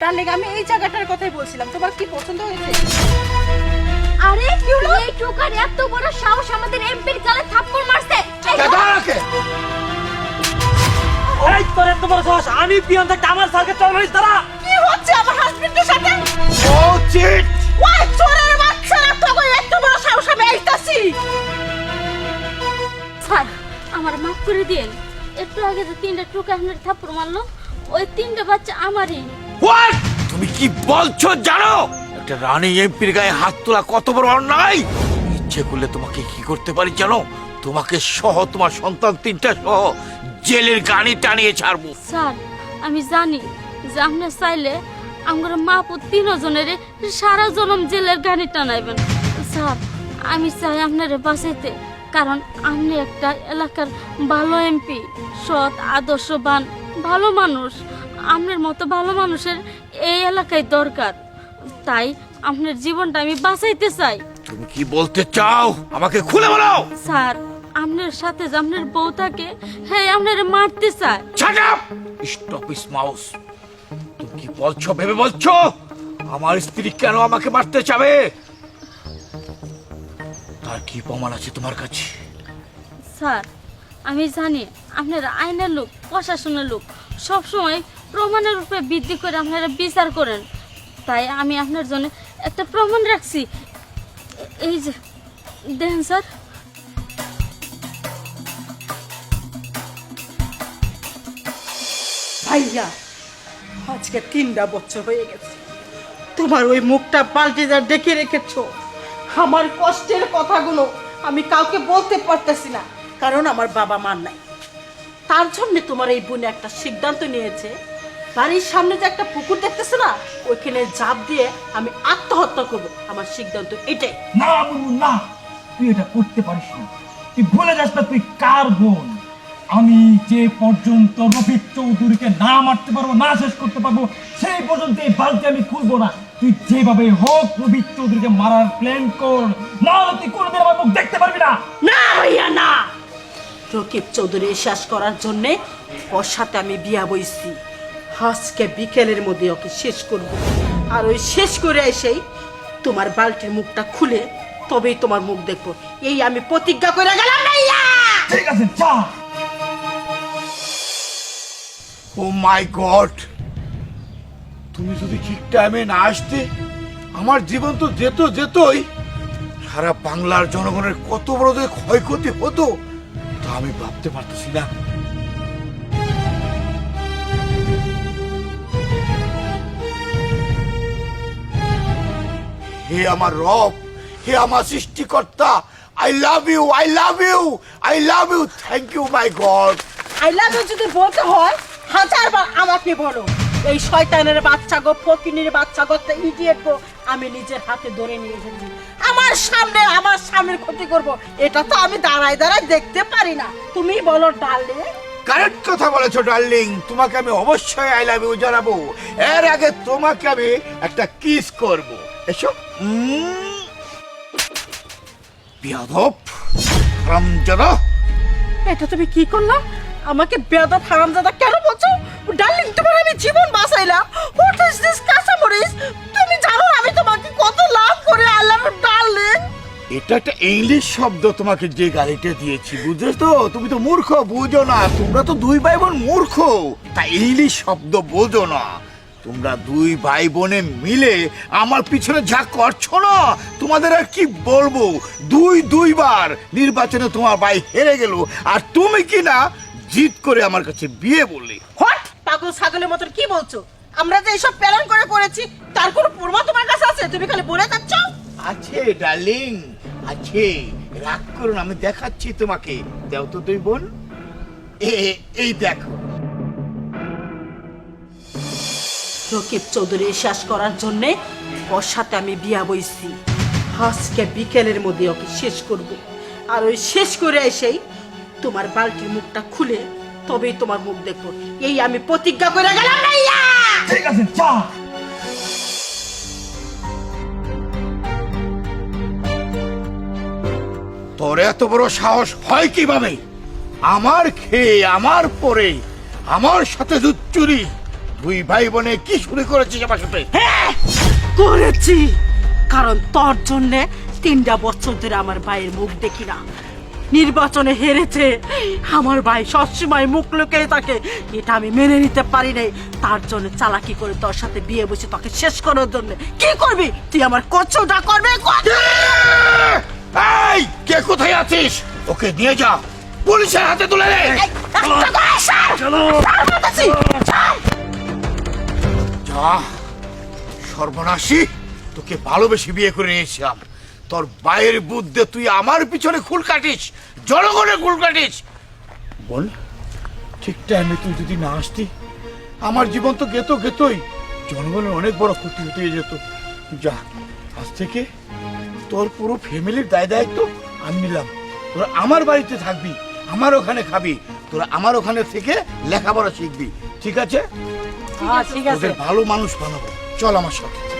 Darling আমি এই জায়গাটার কথাই বলছিলাম। তোমার কি পছন্দ হয়েছে? আরে কি হলো এই টোকার এত বড় সাহস আমাদের এমপির গালে থাপ্পড় মারছে। এই তো- দাঁড়াকে এই তোর এত বড় সাহস আমি পিয়ন থাকতে আমার স্যারকে চল মারিস তারা কি হচ্ছে আমার হাজবেন্ডের সাথে? ও চিট! ওই চোরের বাচ্চারা তোকে এত বড় সাহস আমি আইতাছি স্যার আমার মাফ করে দিন একটু আগে যে তিনটা টোকা আপনার থাপ্পড় মারলো ওই তিনটা বাচ্চা আমারই। হোয়াট তুমি কি বলছো জানো? একটা রানী এমপির গায়ে হাত তোলা কত বড় অন্যায়? ইচ্ছে করলে তোমাকে কি করতে পারি জানো? তোমাকে সহ, তোমার সন্তান তিনটা সহ জেলের গানি টানিয়ে ছাড়বো। স্যার, আমি জানি যে আপনি চাইলে আমার মা পুত তিনজনের সারা জনম জেলের গানি টানাইবেন। স্যার, আমি চাই আপনারে বাঁচাইতে, কারণ আপনি একটা এলাকার ভালো এমপি, সৎ, আদর্শবান, ভালো মানুষ। আপনার মতো ভালো মানুষের এই এলাকায় দরকার। তাই আপনার জীবনটা আমি বাঁচাইতে চাই। তুমি কি বলতে চাও? আমাকে খুলে বলো! স্যার আপনার সাথে যে আপনার বউ থাকে হ্যাঁ আপনারে মারতে চায়। Shut up stop is mouse তুমি কি বলছো ভেবে বলছো? আমার স্ত্রী কেন আমাকে মারতে চাবে তার কি প্রমাণ আছে তোমার কাছে? স্যার আমি জানি আপনার আইনের লোক প্রশাসনের লোক সবসময় প্রমাণের উপরে বৃদ্ধি করে আপনারা বিচার করেন। তাই আমি আপনার জন্য একটা প্রমাণ রাখছি। এই যে, দেখেন স্যার। ভাইয়া, আজকে তিনটা বছর হয়ে গেছে। তোমার ওই মুখটা পাল্টে যা ডেকে রেখেছো। আমার কষ্টের কথাগুলো আমি কাউকে বলতে পারতেছি না, কারণ আমার বাবা মার নাই। তার জন্য তোমার এই বোনে একটা সিদ্ধান্ত নিয়েছে। বাড়ির সামনে যে একটা পুকুর দেখতেছে না ওইখানে জাপ দিয়ে আমি আত্মহত্যা করব। আমার সিদ্ধান্ত এটাই। না না। তুই এটা করতে পারিস না। তুই ভুলে যাস না তুই কার বোন। আমি যে পর্যন্ত রফিক চৌধুরীকে না মারতে পারব না শেষ করতে পারব সেই পর্যন্ত এই বালতি আমি খুলবো না। তুই যেভাবে হোক রফিক চৌধুরীকে মারার প্ল্যান কর। না তুই কোনোদিন আমার মুখ দেখতে পারবি না। না ভাইয়া না। রকিব চৌধুরী শেষ করার জন্যে ওর সাথে আমি বিয়া বইছি। আজকে বিকেলের মধ্যে ওকে শেষ করব। আর ওই শেষ করে এসেই তোমার বালতির মুখটা খুলে তবেই তোমার মুখ দেখব। এই আমি প্রতিজ্ঞা করে গেলাম ঠিক আছে, যা। Oh my God! তুমি যদি ঠিক টাইমে না আসতে, আমার জীবন তো যেত যেতই। সারা বাংলার জনগণের কত বড় ক্ষয়ক্ষতি হতো, তা আমি ভাবতে পারতেছি না। হে আমার রব হে আমার সৃষ্টিকর্তা I love you I love you I love you thank you my God I love you যদি বলতে হয় হাজারবার আমাকে বলো এই শয়তানের বাচ্চা গো ফকিনের বাচ্চা গো ইডিয়েট গো আমি নিজের হাতে ধরে নিয়ে এসেছি। আমার সামনে আমার সামনের ক্ষতি করব এটা তো আমি দাঁড়ায় দাঁড়ায় দেখতে পারি না। তুমি বলো ডালে কারেক্ট কথা বলেছ ডার্লিং। তোমাকে আমি অবশ্যই আই লাভ ইউ জানাব। এর আগে তোমাকে আমি একটা কিস করব। এসো। বিয়াদব। হারামজাদা এটা তুমি কি করলা? আমাকে বেয়াদব হারামজাদা কেন বলছো? ডার্লিং তোমার আমি জীবন বাঁচাইলাম হোয়াট ইজ দিস কাঁচামরিচ? তুমি জানো আমি তোমাকে কত লাভ করে আল্লাহ ডার্লিং। এটা একটা ইংলিশ শব্দ তোমাকে যে গাড়িটা দিয়েছি বুঝেছ? তো তুমি তো মূর্খ বুঝো না। তোমরা তো দুই ভাই বোন মূর্খ। তা ইংলিশ শব্দ বোঝো না। তোমরা দুই ভাই বোনে মিলে আমার পিছনে যা করছ না তোমাদের আর কি বলব? দুই দুইবার নির্বাচনে তোমার ভাই হেরে গেল আর তুমি কি না জিত করে আমার কাছে বিয়ে বললে? হোয়াট? পাগল ছাগলের মতন কি বলছো? আমরা যে এইসব প্ল্যান করে করেছি তার কোনো প্রমাণ তোমার কাছে আছে? তুমি খালি বলে যাচ্ছ? আছে ডার্লিং আছে। রাগ করুন আমি দেখাচ্ছি তোমাকে। দেও তো দুই বোন। এই দেখো। রকিব চৌধুরী শেষ করার জন্য ওর সাথে আমি বিয়া বইছি। আজকে বিকেলের মধ্যে ওকে শেষ করব। আর ওই শেষ করে এসেই তোমার বালতির মুখটা খুলে তবেই তোমার মুখ দেখব। এই আমি প্রতিজ্ঞা করে গেলাম ঠিক আছে, যা! তোর এত বড় সাহস হয় কীভাবে? আমার খেয়ে, আমার পরে, আমার সাথে দুধ চুরি। দুই ভাই বোনে কি শুরু করেছিস আমার সাথে? করেছি। কারণ তোর জন্য তিনটা বছর ধরে আমার ভাইয়ের মুখ দেখি না। নির্বাচনে হেরেছে। আমার ভাই সবসময় মুখ লুকিয়ে থাকে। এটা আমি মেনে নিতে পারি নাই। তার জন্য চালাকি করে তোর সাথে বিয়ে বসে তোকে শেষ করার জন্য। কি করবি? তুই আমার কচ্ছটা করবে? কর। এই কে কোথায় আছিস? ওকে নিয়ে যা। পুলিশের হাতে তুলে দে যা সর্বনাশী, তোকে ভালোবেসে বিয়ে করে নিয়েছিলাম। তোর বাইরের বুদ্ধে তুই আমার পিছনে খুল কাটিস জনগণের খুল কাটিস। বল, ঠিক টাইমে তুই যদি না আসতি, আমার জীবন তো গেতো গেতোই, জনগণের অনেক বড় ক্ষতি হতে যেত। যা, আজ থেকে তোর পুরো ফ্যামিলির দায় দায়িত্ব আমি নিলাম। তোরা আমার বাড়িতে থাকবি, আমার ওখানে খাবি, তোরা আমার ওখানে থেকে লেখাপড়া শিখবি। ঠিক আছে? হ্যাঁ ঠিক আছে। ভালো মানুষ বানাবো। চল আমার সাথে।